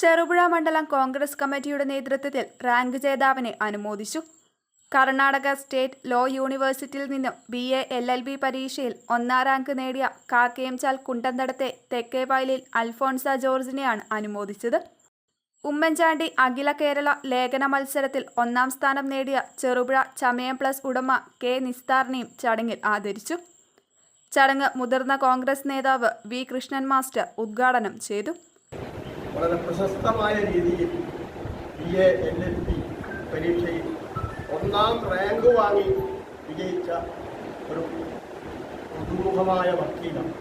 ചെറുപുഴ മണ്ഡലം കോൺഗ്രസ് കമ്മിറ്റിയുടെ നേതൃത്വത്തിൽ റാങ്ക് ജേതാവിനെ അനുമോദിച്ചു. കർണാടക സ്റ്റേറ്റ് ലോ യൂണിവേഴ്സിറ്റിയിൽ നിന്നും B A L L B പരീക്ഷയിൽ ഒന്നാം റാങ്ക് നേടിയ കാക്കയംചാൽ കുണ്ടന്തടത്തെ തെക്കേവയലിൽ അൽഫോൺസ ജോർജിനെയാണ് അനുമോദിച്ചത്. ഉമ്മൻചാണ്ടി അഖില കേരള ലേഖന മത്സരത്തിൽ ഒന്നാം സ്ഥാനം നേടിയ ചെറുപുഴ ചമയം പ്ലസ് ഉടമ കെ നിസ്താറിനെയും ചടങ്ങിൽ ആദരിച്ചു. ചടങ്ങ് മുതിർന്ന കോൺഗ്രസ് നേതാവ് വി കൃഷ്ണൻ മാസ്റ്റർ ഉദ്ഘാടനം ചെയ്തു. വളരെ പ്രശസ്തമായ രീതിയിൽ B A L L P പരീക്ഷയിൽ ഒന്നാം റാങ്ക് വാങ്ങി വിജയിച്ച ഒരു പുതുമുഖമായ വക്കീലാണ്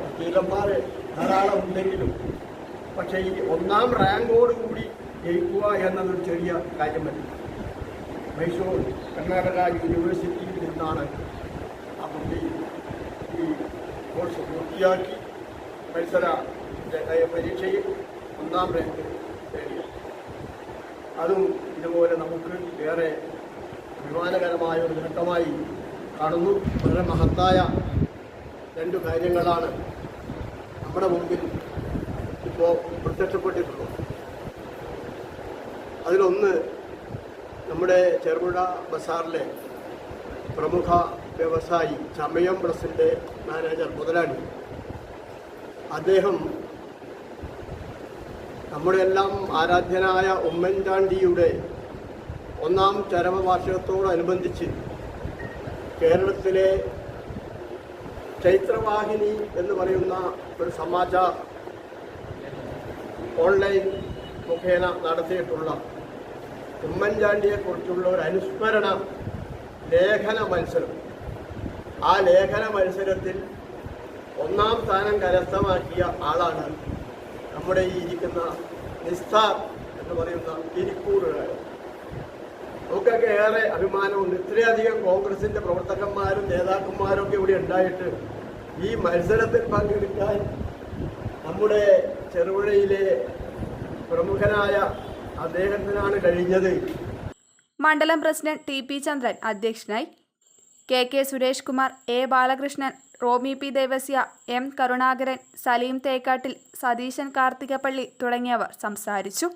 വക്കീലന്മാർ ധാരാളം ഉണ്ടെങ്കിലും പക്ഷേ ഈ ഒന്നാം റാങ്കോടുകൂടി ജയിക്കുക എന്നതൊരു ചെറിയ കാര്യമല്ല. മൈസൂർ കർണാടക യൂണിവേഴ്സിറ്റിയിൽ നിന്നാണ് ആ കുട്ടി ഈ കോഴ്സ് പൂർത്തിയാക്കി. മത്സര ജ- പരീക്ഷയിൽ ഒന്നാം റാങ്ക് നേടി. അതും ഇതുപോലെ നമുക്ക് ഏറെ അഭിമാനകരമായ ഒരു നേട്ടമായി കാണുന്നു. വളരെ മഹത്തായ രണ്ട് കാര്യങ്ങളാണ് നമ്മുടെ മുമ്പിൽ ഇപ്പോൾ പ്രത്യക്ഷപ്പെട്ടിട്ടുള്ളത്. അതിലൊന്ന് നമ്മുടെ ചെറുപുഴ ബസാറിലെ പ്രമുഖ വ്യവസായി ചമയം പ്ലസിന്റെ മാനേജർ മുതലാളി. അദ്ദേഹം നമ്മുടെ എല്ലാം ആരാധ്യനായ ഉമ്മൻചാണ്ടിയുടെ ഒന്നാം ചരമവാർഷികത്തോടനുബന്ധിച്ച് കേരളത്തിലെ ചൈത്രവാഹിനി എന്ന് പറയുന്ന ഒരു സമാജ ഓൺലൈൻ മുഖേന നടത്തിയിട്ടുള്ള ഉമ്മൻചാണ്ടിയെക്കുറിച്ചുള്ള ഒരു അനുസ്മരണ ലേഖന മത്സരം. ആ ലേഖന മത്സരത്തിൽ ഒന്നാം സ്ഥാനം കരസ്ഥമാക്കിയ ആളാണ് നമ്മുടെ ഈ ഇരിക്കുന്ന നിസ്താർ എന്ന് പറയുന്ന തിരിക്കൂറുകാരൻ നമുക്കൊക്കെ ഏറെ അഭിമാനമുണ്ട്. ഇത്രയധികം കോൺഗ്രസിന്റെ പ്രവർത്തകന്മാരും നേതാക്കന്മാരും ഒക്കെ ഇവിടെ ഉണ്ടായിട്ട് ഈ മത്സരത്തിൽ പങ്കെടുക്കാൻ നമ്മുടെ ചെറുപുഴയിലെ പ്രമുഖനായ അദ്ദേഹത്തിനാണ് കഴിഞ്ഞത്. മണ്ഡലം പ്രസിഡന്റ് ടി പി ചന്ദ്രൻ അധ്യക്ഷനായി K K Suresh Kumar A Balakrishnan Romy P Devasya M Karunakaran Saleem Thekkattil Satheesan Karthikappally തുടങ്ങിയവർ സംസാരിച്ചു.